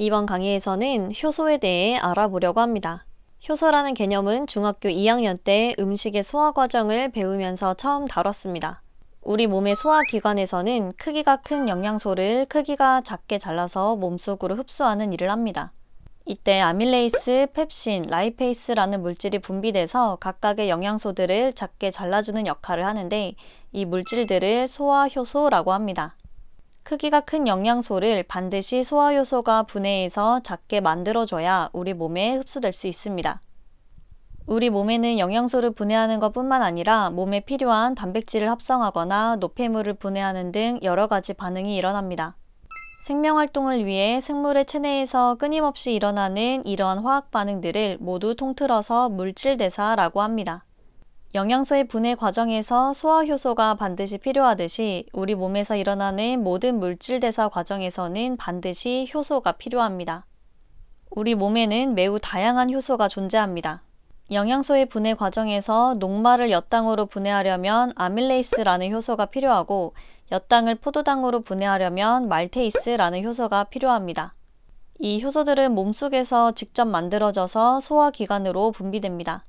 이번 강의에서는 효소에 대해 알아보려고 합니다. 효소라는 개념은 중학교 2학년 때 음식의 소화 과정을 배우면서 처음 다뤘습니다. 우리 몸의 소화기관에서는 크기가 큰 영양소를 크기가 작게 잘라서 몸속으로 흡수하는 일을 합니다. 이때 아밀레이스, 펩신, 라이페이스라는 물질이 분비돼서 각각의 영양소들을 작게 잘라주는 역할을 하는데 이 물질들을 소화효소라고 합니다. 크기가 큰 영양소를 반드시 소화효소가 분해해서 작게 만들어줘야 우리 몸에 흡수될 수 있습니다. 우리 몸에는 영양소를 분해하는 것 뿐만 아니라 몸에 필요한 단백질을 합성하거나 노폐물을 분해하는 등 여러 가지 반응이 일어납니다. 생명활동을 위해 생물의 체내에서 끊임없이 일어나는 이러한 화학 반응들을 모두 통틀어서 물질대사라고 합니다. 영양소의 분해 과정에서 소화효소가 반드시 필요하듯이 우리 몸에서 일어나는 모든 물질 대사 과정에서는 반드시 효소가 필요합니다. 우리 몸에는 매우 다양한 효소가 존재합니다. 영양소의 분해 과정에서 녹말을 엿당으로 분해하려면 아밀레이스라는 효소가 필요하고 엿당을 포도당으로 분해하려면 말테이스라는 효소가 필요합니다. 이 효소들은 몸속에서 직접 만들어져서 소화기관으로 분비됩니다.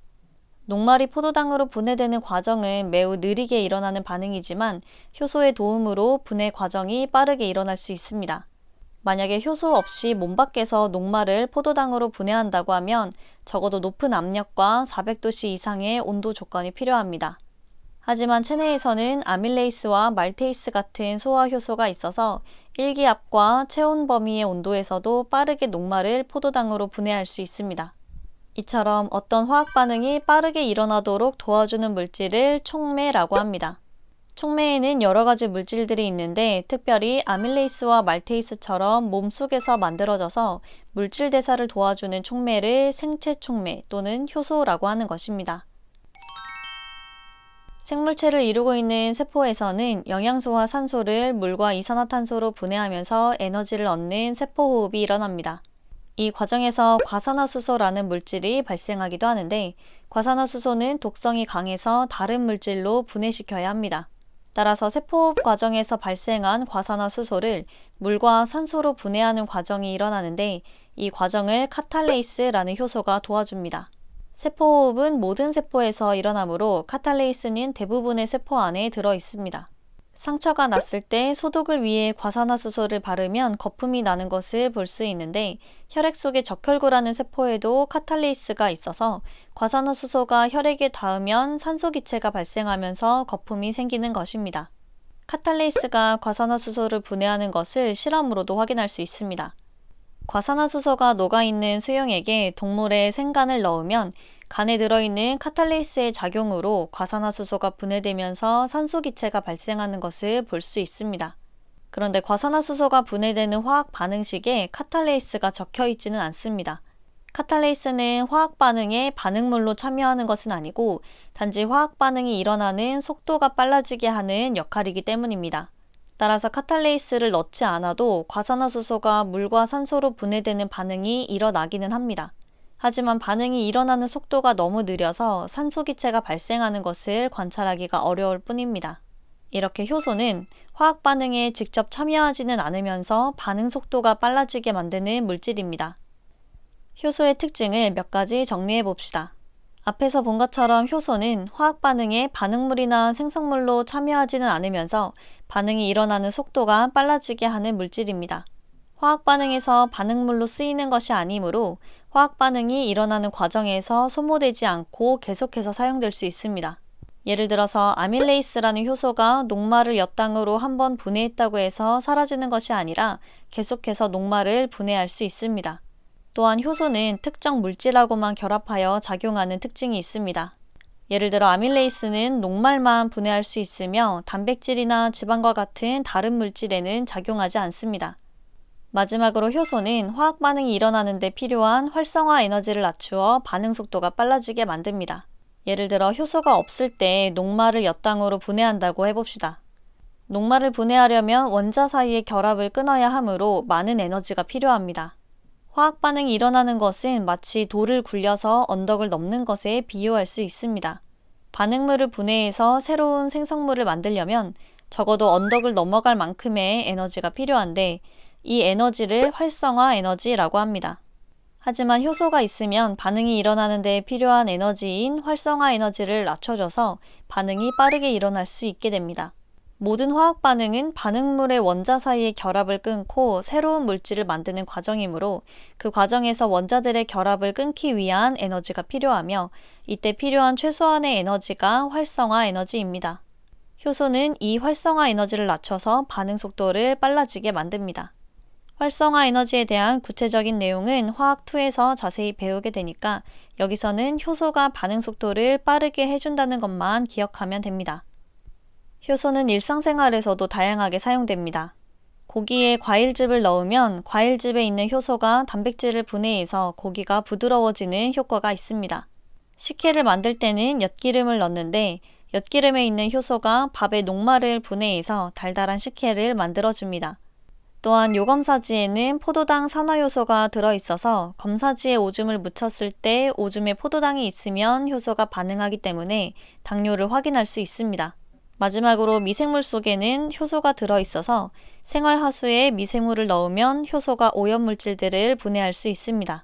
녹말이 포도당으로 분해되는 과정은 매우 느리게 일어나는 반응이지만 효소의 도움으로 분해 과정이 빠르게 일어날 수 있습니다. 만약에 효소 없이 몸 밖에서 녹말을 포도당으로 분해한다고 하면 적어도 높은 압력과 400도씨 이상의 온도 조건이 필요합니다. 하지만 체내에서는 아밀레이스와 말테이스 같은 소화 효소가 있어서 일기압과 체온 범위의 온도에서도 빠르게 녹말을 포도당으로 분해할 수 있습니다. 이처럼 어떤 화학 반응이 빠르게 일어나도록 도와주는 물질을 촉매라고 합니다. 촉매에는 여러 가지 물질들이 있는데 특별히 아밀레이스와 말테이스처럼 몸 속에서 만들어져서 물질 대사를 도와주는 촉매를 생체 촉매 또는 효소라고 하는 것입니다. 생물체를 이루고 있는 세포에서는 영양소와 산소를 물과 이산화탄소로 분해하면서 에너지를 얻는 세포호흡이 일어납니다. 이 과정에서 과산화수소라는 물질이 발생하기도 하는데 과산화수소는 독성이 강해서 다른 물질로 분해시켜야 합니다. 따라서 세포호흡 과정에서 발생한 과산화수소를 물과 산소로 분해하는 과정이 일어나는데 이 과정을 카탈레이스라는 효소가 도와줍니다. 세포호흡은 모든 세포에서 일어나므로 카탈레이스는 대부분의 세포 안에 들어 있습니다. 상처가 났을 때 소독을 위해 과산화수소를 바르면 거품이 나는 것을 볼 수 있는데 혈액 속의 적혈구라는 세포에도 카탈레이스가 있어서 과산화수소가 혈액에 닿으면 산소 기체가 발생하면서 거품이 생기는 것입니다. 카탈레이스가 과산화수소를 분해하는 것을 실험으로도 확인할 수 있습니다. 과산화수소가 녹아있는 수용액에 동물의 생간을 넣으면 간에 들어있는 카탈레이스의 작용으로 과산화수소가 분해되면서 산소 기체가 발생하는 것을 볼 수 있습니다. 그런데 과산화수소가 분해되는 화학 반응식에 카탈레이스가 적혀 있지는 않습니다. 카탈레이스는 화학 반응에 반응물로 참여하는 것은 아니고 단지 화학 반응이 일어나는 속도가 빨라지게 하는 역할이기 때문입니다. 따라서 카탈레이스를 넣지 않아도 과산화수소가 물과 산소로 분해되는 반응이 일어나기는 합니다. 하지만 반응이 일어나는 속도가 너무 느려서 산소 기체가 발생하는 것을 관찰하기가 어려울 뿐입니다. 이렇게 효소는 화학 반응에 직접 참여하지는 않으면서 반응 속도가 빨라지게 만드는 물질입니다. 효소의 특징을 몇 가지 정리해 봅시다. 앞에서 본 것처럼 효소는 화학 반응에 반응물이나 생성물로 참여하지는 않으면서 반응이 일어나는 속도가 빨라지게 하는 물질입니다. 화학 반응에서 반응물로 쓰이는 것이 아니므로 화학 반응이 일어나는 과정에서 소모되지 않고 계속해서 사용될 수 있습니다. 예를 들어서 아밀레이스라는 효소가 녹말을 엿당으로 한 번 분해했다고 해서 사라지는 것이 아니라 계속해서 녹말을 분해할 수 있습니다. 또한 효소는 특정 물질하고만 결합하여 작용하는 특징이 있습니다. 예를 들어 아밀레이스는 녹말만 분해할 수 있으며 단백질이나 지방과 같은 다른 물질에는 작용하지 않습니다. 마지막으로 효소는 화학 반응이 일어나는 데 필요한 활성화 에너지를 낮추어 반응 속도가 빨라지게 만듭니다. 예를 들어 효소가 없을 때 녹말을 엿당으로 분해한다고 해봅시다. 녹말을 분해하려면 원자 사이의 결합을 끊어야 하므로 많은 에너지가 필요합니다. 화학 반응이 일어나는 것은 마치 돌을 굴려서 언덕을 넘는 것에 비유할 수 있습니다. 반응물을 분해해서 새로운 생성물을 만들려면 적어도 언덕을 넘어갈 만큼의 에너지가 필요한데 이 에너지를 활성화 에너지라고 합니다. 하지만 효소가 있으면 반응이 일어나는 데 필요한 에너지인 활성화 에너지를 낮춰줘서 반응이 빠르게 일어날 수 있게 됩니다. 모든 화학 반응은 반응물의 원자 사이의 결합을 끊고 새로운 물질을 만드는 과정이므로 그 과정에서 원자들의 결합을 끊기 위한 에너지가 필요하며 이때 필요한 최소한의 에너지가 활성화 에너지입니다. 효소는 이 활성화 에너지를 낮춰서 반응 속도를 빨라지게 만듭니다. 활성화 에너지에 대한 구체적인 내용은 화학2에서 자세히 배우게 되니까 여기서는 효소가 반응 속도를 빠르게 해준다는 것만 기억하면 됩니다. 효소는 일상생활에서도 다양하게 사용됩니다. 고기에 과일즙을 넣으면 과일즙에 있는 효소가 단백질을 분해해서 고기가 부드러워지는 효과가 있습니다. 식혜를 만들 때는 엿기름을 넣는데 엿기름에 있는 효소가 밥의 녹말을 분해해서 달달한 식혜를 만들어줍니다. 또한 요검사지에는 포도당 산화 효소가 들어있어서 검사지에 오줌을 묻혔을 때 오줌에 포도당이 있으면 효소가 반응하기 때문에 당뇨를 확인할 수 있습니다. 마지막으로 미생물 속에는 효소가 들어있어서 생활하수에 미생물을 넣으면 효소가 오염물질들을 분해할 수 있습니다.